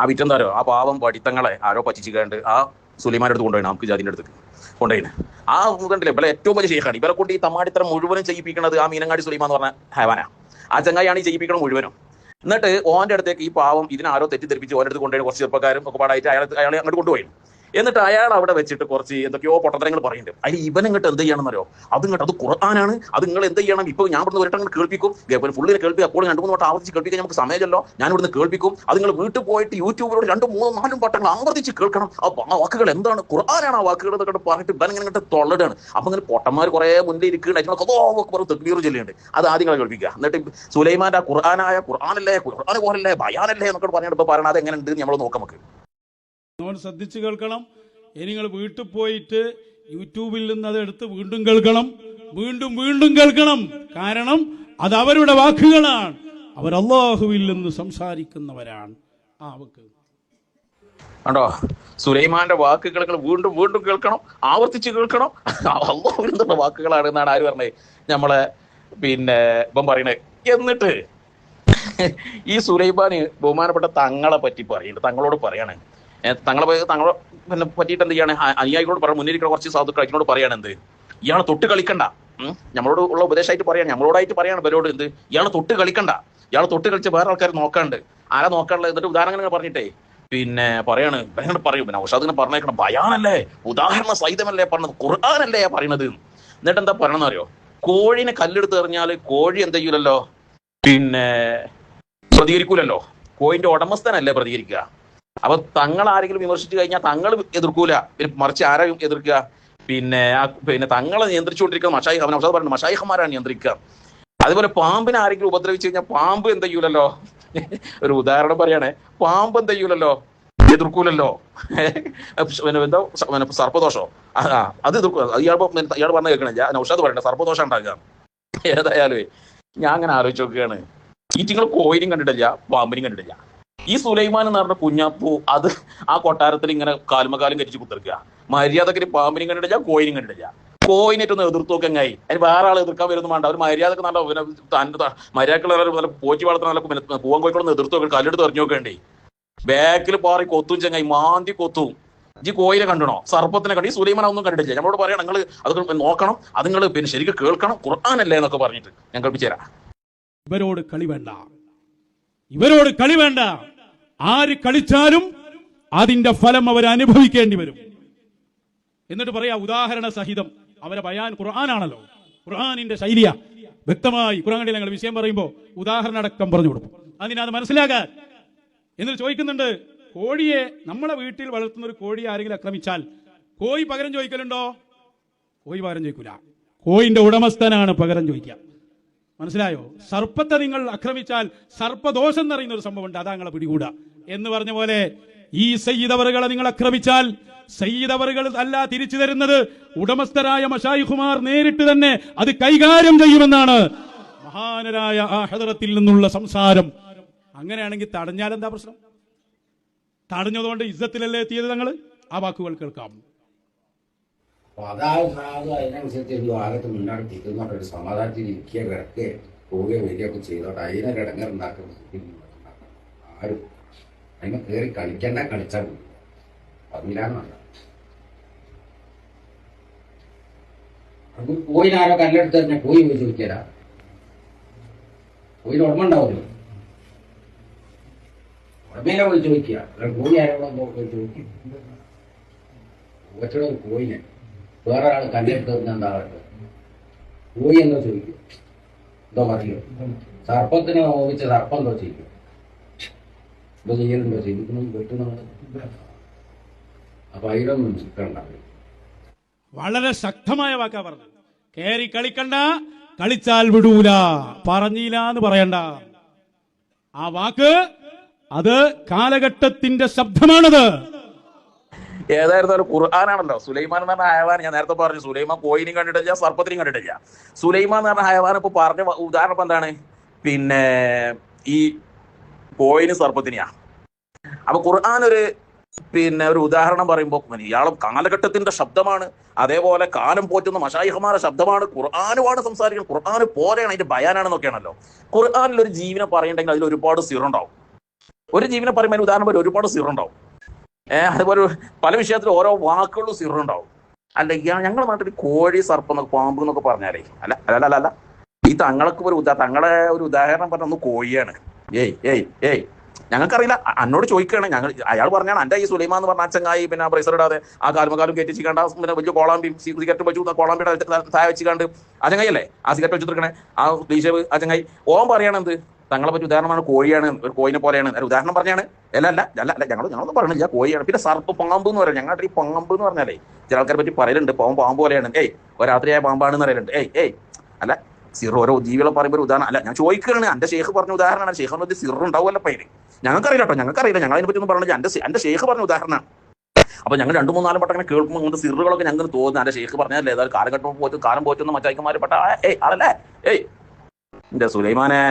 ആ വിറ്റെന്താരോ ആ പാവം പഠിത്തങ്ങളെ ആരോ പച്ചിച്ചിക്കാണ്ട് ആ സുലൈമാന്റെ അടുത്ത് കൊണ്ടുപോയി നമുക്ക് ജാതിന്റെ അടുത്ത് കൊണ്ടുപോയിന്. ആ കണ്ടില്ലേ? ഇവിടെ ഏറ്റവും വലിയ ഷെയ്ഖാണ് ഇവരെ കൊണ്ട് ഈ തമ്മാടിത്തരം മുഴുവനും ചെയ്യിപ്പിക്കുന്നത് ആ മീനങ്ങാടി സുലൈമാൻ എന്ന് പറഞ്ഞ ഹേവാനാ. ആ ചങ്ങായിയാണ് ഈ ചെയ്യിപ്പിക്കണം മുഴുവനും. എന്നിട്ട് ഓന്റെ അടുത്തേക്ക് ഈ പാവം ഇതിനാരോ തെറ്റിദ്ധരിപ്പിച്ച് ഓന്റെ അടുത്ത് കൊണ്ടുപോയി കുറച്ച് ചെറുപ്പക്കാരും ഒക്കെ പാടായിട്ട് അയാൾ അയാളെ അങ്ങോട്ട് കൊണ്ടുപോയി. എന്നിട്ട് അയാൾ അവിടെ വെച്ചിട്ട് കുറച്ച് എന്തൊക്കെയോ പൊട്ടത്തരങ്ങൾ പറയുന്നുണ്ട്. അതിൽ ഇവൻ ഇങ്ങോട്ട് എന്ത് ചെയ്യണമെന്നറിയോ? അത് ഇങ്ങോട്ട് അത് ഖുർആനാണ്. അത് നിങ്ങൾ എന്ത് ചെയ്യണം? ഇപ്പൊ ഞാൻ ഇവിടുന്ന് ഒരിട്ടം കേൾപ്പിക്കും. ഫുള്ളിനെ കേൾപ്പിക്കും. അപ്പോൾ രണ്ട് മൂന്ന് വട്ടം ആവർത്തിച്ച് കേൾപ്പിക്കാൻ നമുക്ക് സമയമല്ലോ ഞാൻ ഇവിടുന്ന് കേൾപ്പിക്കും. അത് നിങ്ങൾ വീട്ടിൽ പോയിട്ട് യൂട്യൂബിലൂടെ രണ്ട് മൂന്നും നാലും പട്ടങ്ങൾ ആവർത്തിച്ച് കേൾക്കണം. ആ വാക്കുകൾ എന്താണ്? ഖുർആനാണ് ആ വാക്കുകൾ എന്നൊക്കെ പറഞ്ഞിട്ട് ഇവൻ ഇങ്ങനെ തൊള്ളടാണ്. അപ്പൊ ഇങ്ങനെ പൊട്ടന്മാർ കുറെ മുന്നിൽ ഇരിക്കുന്നുണ്ട്. പറഞ്ഞ് തെക്ബീർ ചൊല്ലുന്നുണ്ട്. അത് ആദ്യം നിങ്ങൾ കേൾപ്പിക്കുക. എന്നിട്ട് സുലൈമാന്റെ ഖുർആനായ ഖുർആനല്ലേ? ഖുർആൻ പോലല്ലേ? ഭയാനല്ലേ എന്നൊക്കെ പറഞ്ഞിട്ട് ഇപ്പൊ പറയണത് എങ്ങനെ ഉണ്ട് നമ്മൾ നോക്കാം നമുക്ക്. നമ്മൾ ശ്രദ്ധിച്ച് കേൾക്കണം. ഇനി നിങ്ങൾ വീട്ടിൽ പോയിട്ട് യൂട്യൂബിൽ നിന്ന് അത് എടുത്ത് വീണ്ടും കേൾക്കണം. വീണ്ടും വീണ്ടും കേൾക്കണം. കാരണം അത് അവരുടെ വാക്കുകളാണ്. അവർ അള്ളാഹുവിൽ നിന്ന് സംസാരിക്കുന്നവരാണ്. ആ കണ്ടോ? സുലൈമാന്റെ വാക്കുകൾ വീണ്ടും വീണ്ടും കേൾക്കണം. ആവർത്തിച്ച് കേൾക്കണം. അള്ളാഹുവിൽ നിന്നുള്ള വാക്കുകളാണ് എന്നാണ് ആര് പറഞ്ഞത് നമ്മളെ പിന്നെ ഇപ്പം പറയണേ. എന്നിട്ട് ഈ സുലൈമാന് ബഹുമാനപ്പെട്ട തങ്ങളെ പറ്റി പറയുന്നുണ്ട്. തങ്ങളോട് പറയാണ്. തങ്ങളെ തങ്ങളെ പിന്നെ പറ്റിയിട്ട് എന്ത് ചെയ്യാണ്? അനുയായികളോട് പറയാം മുന്നിരിക്കുന്ന കുറച്ച് സാധുക്കൾ അതിനോട് പറയാണ് എന്ത്? ഇയാൾ തൊട്ട് കളിക്കണ്ട. നമ്മളോട് ഉള്ള ഉപദേശമായിട്ട് പറയാണ്. നമ്മളോടായിട്ട് പറയാണ് ഇവരോട് എന്ത്? ഇയാൾ തൊട്ട് കളിക്കണ്ട. ഇയാൾ തൊട്ട് കളിച്ച് വേറെ ആൾക്കാർ നോക്കാണ്ട്. ആരാ നോക്കാനുള്ളത്? എന്നിട്ട് ഉദാഹരണങ്ങൾ പറഞ്ഞിട്ടേ. പിന്നെ പറയാണ് ഭയങ്കര പറയും. പിന്നെ ഔഷാദ് ഇങ്ങനെ പറഞ്ഞേക്കണം ഭയാനല്ലേ? ഉദാഹരണ സഹിതമല്ലേ പറഞ്ഞത്? ഖുർആാനല്ലേ പറയണത്? എന്നിട്ട് എന്താ പറയണമെന്ന് അറിയോ? കോഴിനെ കല്ലെടുത്ത് എറിഞ്ഞാൽ കോഴി എന്ത് ചെയ്യൂലല്ലോ? പിന്നെ പ്രതികരിക്കൂലല്ലോ? കോഴിന്റെ ഉടമസ്ഥനല്ലേ പ്രതികരിക്കുക? അപ്പൊ തങ്ങൾ ആരെങ്കിലും വിമർശിച്ചു കഴിഞ്ഞാൽ തങ്ങൾ എതിർക്കൂല. പിന്നെ മറിച്ച് ആരെയും എതിർക്കുക. പിന്നെ പിന്നെ തങ്ങളെ നിയന്ത്രിച്ചുകൊണ്ടിരിക്കുന്ന മഷായി അവൻ അവസാദ് പറഞ്ഞു മഷായിഹമാരാണ് നിയന്ത്രിക്കുക. അതുപോലെ പാമ്പിനെ ആരെങ്കിലും ഉപദ്രവിച്ചു കഴിഞ്ഞാൽ പാമ്പ് എന്ത് ചെയ്യൂലല്ലോ? ഒരു ഉദാഹരണം പറയണേ പാമ്പ് എന്ത് ചെയ്യൂലല്ലോ? എതിർക്കൂലല്ലോ. എന്തോ സർപ്പദോഷോ. അത് എതിർക്കൂ. ഇയാൾ ഇയാൾ പറഞ്ഞ കേൾക്കണേ ഔഷാദ് നൗഷാദ് പറയണേ സർപ്പദോഷം ഉണ്ടാക്കുക. ഏതായാലും ഞാൻ അങ്ങനെ ആലോചിച്ച് നോക്കുകയാണ്. ഈറ്റിങ്ങൾ കോയിനും കണ്ടിട്ടില്ല പാമ്പിനും കണ്ടിട്ടില്ല. ഈ സുലൈമാൻ എന്ന് പറഞ്ഞ കുഞ്ഞാപ്പൂ അത് ആ കൊട്ടാരത്തിൽ ഇങ്ങനെ കാലുമകാലം കരിച്ച് കുത്തിർക്കുക. മര്യാദയ്ക്ക് പാമ്പിനും കണ്ടിട്ടില്ല കോയിനും കണ്ടിട്ടില്ല. കോയിനേറ്റൊന്ന് എതിർത്തു നോക്കി അങ്ങായി അതിന് വേറെ ആൾ എതിർക്കാൻ വരുന്നു വേണ്ട. അവർ മര്യാദയ്ക്ക് നല്ല തന്റെ മര്യാദക്കുള്ള നല്ല പോറ്റി വളർത്തുന്ന നല്ല പൂവൻ കോഴികളൊന്ന് എതിർത്തു നോക്കി കല്ലെടുത്ത് എറിഞ്ഞു നോക്കണ്ടേ ബാക്കിൽ പാറി കൊത്തും ചങ്ങായി മാന്തി കൊത്തും. ഈ കോയിനെ കണ്ടണോ? സർപ്പത്തിനെ കണ്ടു. ഈ സുലൈമാൻ ഒന്നും കണ്ടിട്ടില്ല. നമ്മളോട് പറയണം നിങ്ങൾ അത് നോക്കണം അത് നിങ്ങൾ പിന്നെ ശരിക്കും കേൾക്കണം ഖുർആാനല്ലേ എന്നൊക്കെ പറഞ്ഞിട്ട്. ഞാൻ കേൾപ്പിച്ചു തരാം. ഇവരോട് കളി വേണ്ട. ഇവരോട് കളി വേണ്ട. ആര് കളിച്ചാലും അതിന്റെ ഫലം അവർ അനുഭവിക്കേണ്ടി വരും. എന്നിട്ട് പറയാ ഉദാഹരണ സഹിതം. അവരെ ബയാൻ ഖുർആനാണല്ലോ ഖുർആാനിന്റെ ശൈലിയ. വ്യക്തമായി ഖുർആനിൽ ഞങ്ങൾ വിഷയം പറയുമ്പോൾ ഉദാഹരണ അടക്കം പറഞ്ഞു കൊടുക്കും. അതിനത് മനസ്സിലാക്കാൻ. എന്നിട്ട് ചോദിക്കുന്നുണ്ട് കോഴിയെ നമ്മളെ വീട്ടിൽ വളർത്തുന്ന ഒരു കോഴിയെ ആരെങ്കിലും ആക്രമിച്ചാൽ കോഴി പകരം ചോദിക്കലുണ്ടോ? കോഴി പകരം ചോദിക്കൂല. കോഴിന്റെ ഉടമസ്ഥനാണ് പകരം ചോദിക്കുക. മനസ്സിലായോ? സർപ്പത്തെ നിങ്ങൾ ആക്രമിച്ചാൽ സർപ്പദോഷം എന്നറിയുന്ന ഒരു സംഭവം ഉണ്ട് അതാ നിങ്ങളെ പിടികൂടാ. എന്ന് പറഞ്ഞ പോലെ ഈ സയ്യിദവറുകളെ നിങ്ങൾ ആക്രമിച്ചാൽ സയ്യിദവറുകൾ അല്ല തിരിച്ചു തരുന്നത്. ഉടമസ്ഥരായ മഷായിഖുമാർ നേരിട്ട് തന്നെ അത് കൈകാര്യം ചെയ്യുമെന്നാണ്. മഹാനരായ ആ ഹദറത്തിൽ നിന്നുള്ള സംസാരം. അങ്ങനെയാണെങ്കിൽ തടഞ്ഞാൽ എന്താ പ്രശ്നം? തടഞ്ഞതുകൊണ്ട് ഇസ്സത്തിലല്ലേ എത്തിയത് ഞങ്ങൾ ആ വാക്കുകൾ കേൾക്കാം. അപ്പൊ അതാ അതിനനുസരിച്ച് ഒരു ഭാഗത്ത് മുന്നോട്ട് തിരിക്കുന്നോട്ട് ഒരു സമാധാനത്തിൽ ഇരിക്കുക കിടക്കുക പോവുകയോ വരികയൊക്കെ ചെയ്തോട്ടെ അതിനെ ആരും അതിനെ കയറി കളിക്കണ്ട കളിച്ചാൽ അതിലാന്നല്ല അത് പോയിനാരോ കല്ലെടുത്ത് തന്നെ പോയി പോയി ചോദിക്കല പോയിന് ഉടമ ഉണ്ടാവുമല്ലോ ഉടമേനെ പോയി ചോദിക്കുക പോയി ആരോടോ ചോദിക്കും. കോയിനെ വേറെ ആൾ കല്ലെടുത്ത് എന്താ പറയുക? കോയി എന്തോ ചോദിക്കും. എന്തോ പറയോ. സർപ്പത്തിനെ ഓപിച്ച സർപ്പം എന്തോ ചെയ്യും എന്തോ ചെയ്യലുണ്ടോ ചെയ്തിക്കണം വെട്ടുന്നുണ്ട് അപ്പൊ അതിലൊന്നും കണ്ട വളരെ ശക്തമായ വാക്കാ പറഞ്ഞു കേറി കളിക്കണ്ട കളിച്ചാൽ വിടൂല. പറഞ്ഞില്ല എന്ന് പറയണ്ട. ആ വാക്ക് അത് കാലഘട്ടത്തിന്റെ ശബ്ദമാണത്. ഏതായിരുന്നാലും ഖുർആാനാണല്ലോ. സുലൈമാൻ എന്ന് പറഞ്ഞ ഹയവാൻ ഞാൻ നേരത്തെ പറഞ്ഞു സുലൈമാൻ കോയിനും കണ്ടിട്ടില്ല സർപ്പത്തിനും കണ്ടിട്ടില്ല. സുലൈമാൻ എന്ന് പറഞ്ഞ ഹയവാൻ ഇപ്പൊ പറഞ്ഞ ഉദാഹരണം ഇപ്പൊ എന്താണ്? പിന്നെ ഈ കോയിനും സർപ്പത്തിനെയാ. അപ്പൊ ഖുർആൻ ഒരു പിന്നെ ഒരു ഉദാഹരണം പറയുമ്പോൾ ഇയാളും കാലഘട്ടത്തിന്റെ ശബ്ദമാണ് അതേപോലെ കാലം പോറ്റുന്ന മഷായിഹമാരുടെ ശബ്ദമാണ് ഖുർആാനുമാണ് സംസാരിക്കുന്നത്. ഖുർആാന് പോലെയാണ് അതിന്റെ ബയാനാണെന്നൊക്കെയാണല്ലോ. ഖുർആാനിൽ ഒരു ജീവനെ പറയണ്ടെങ്കിൽ അതിൽ ഒരുപാട് സിറുണ്ടാവും. ഒരു ജീവനെ പറയുമ്പോൾ ഉദാഹരണം പോലെ ഒരുപാട് സിറുണ്ടാവും. അതുപോലെ പല വിഷയത്തിൽ ഓരോ വാക്കുകളും സിറുണ്ടാവും അല്ല ഇയാൾ ഞങ്ങളുടെ നാട്ടിൽ കോഴി സർപ്പം പാമ്പ് എന്നൊക്കെ പറഞ്ഞാലേ അല്ല അല്ല അല്ല അല്ല ഈ തങ്ങൾക്ക് ഒരു ഉദാ തങ്ങളെ ഒരു ഉദാഹരണം പറഞ്ഞ ഒന്ന് കോഴിയാണ്. ഏയ് ഏയ് ഏയ്. ഞങ്ങൾക്കറിയില്ല. എന്നോട് ചോദിക്കുകയാണ്. ഞങ്ങൾ അയാൾ പറഞ്ഞാണ് എന്റെ ഈ സുലൈമാൻ എന്ന് പറഞ്ഞ അച്ചങ്ങായി പിന്നെ ബ്രൈസർ ഇടാതെ ആ കാലുമകാലും കയറ്റി കണ്ട പിന്നെ വലിയ കോളാമ്പി സിഗരറ്റ് വെച്ചു കോളാമ്പിയുടെ താഴെ വെച്ച് കണ്ട് അച്ചങ്ങായില്ലേ ആ സിഗരറ്റ് വെച്ചിട്ടിരിക്കണേ. ആ ടീഷേവ് അച്ചങ്ങായി ഓം പറയണ എന്ത് തങ്ങളെ പറ്റി ഉദാഹരണമാണ് കോഴിയാണ് ഒരു കോഴിനെ പോലെയാണ്. ഒരു ഉദാഹരണം പറഞ്ഞാണ്. അല്ല അല്ല അല്ല അല്ല ഞങ്ങൾ ഞങ്ങളൊന്നും പറഞ്ഞില്ല കോഴിയാണ്. പിന്നെ സർപ്പ് പാമ്പ് എന്ന് പറയാം ഞങ്ങളുടെ ഈ പാമ്പ് എന്ന് പറഞ്ഞാലേ ചില ആൾക്കാരെ പറ്റി പറയലുണ്ട്. പാമ്പ് പാമ്പ് പോലെയാണ്. ഏയ് ഒരാത്രിയായ രാത്രിയായ പാമ്പാണെന്ന് പറയലുണ്ട്. ഏയ് ഏയ് അല്ല സിർ ഓരോ ജീവികളെ പറയുമ്പോൾ ഒരു ഉദാഹരണം. അല്ല ഞാൻ ചോദിക്കുകയാണ്. എന്റെ ഷേഖ് പറഞ്ഞ ഉദാഹരണമാണ്. ഷേഖ് പറഞ്ഞ സിർ ഉണ്ടാവുമല്ലോ പേര് ഞങ്ങൾക്കറിയില്ല കേട്ടോ ഞങ്ങൾക്കറിയില്ല. ഞങ്ങൾ അതിനെ പറ്റി ഒന്നും പറഞ്ഞില്ല എന്റെ എന്റെ ഷേഖ് പറഞ്ഞ ഉദാഹരണമാണ്. അപ്പൊ ഞങ്ങൾ രണ്ടു മൂന്നാലും വട്ടം അങ്ങനെ കേൾക്കുമ്പോൾ ഇങ്ങനത്തെ സിറുകളൊക്കെ ഞങ്ങൾ തോന്നുന്നു. എന്റെ ഷേഖ് പറഞ്ഞല്ലേ ഏതായാലും കാലഘട്ടം പോയിട്ട് കാലം പോറ്റുന്ന മറ്റായിക്കന്മാര് പെട്ട ഏയ് ആളല്ലേ? ഏയ് എന്റെ സുലൈമാനെ.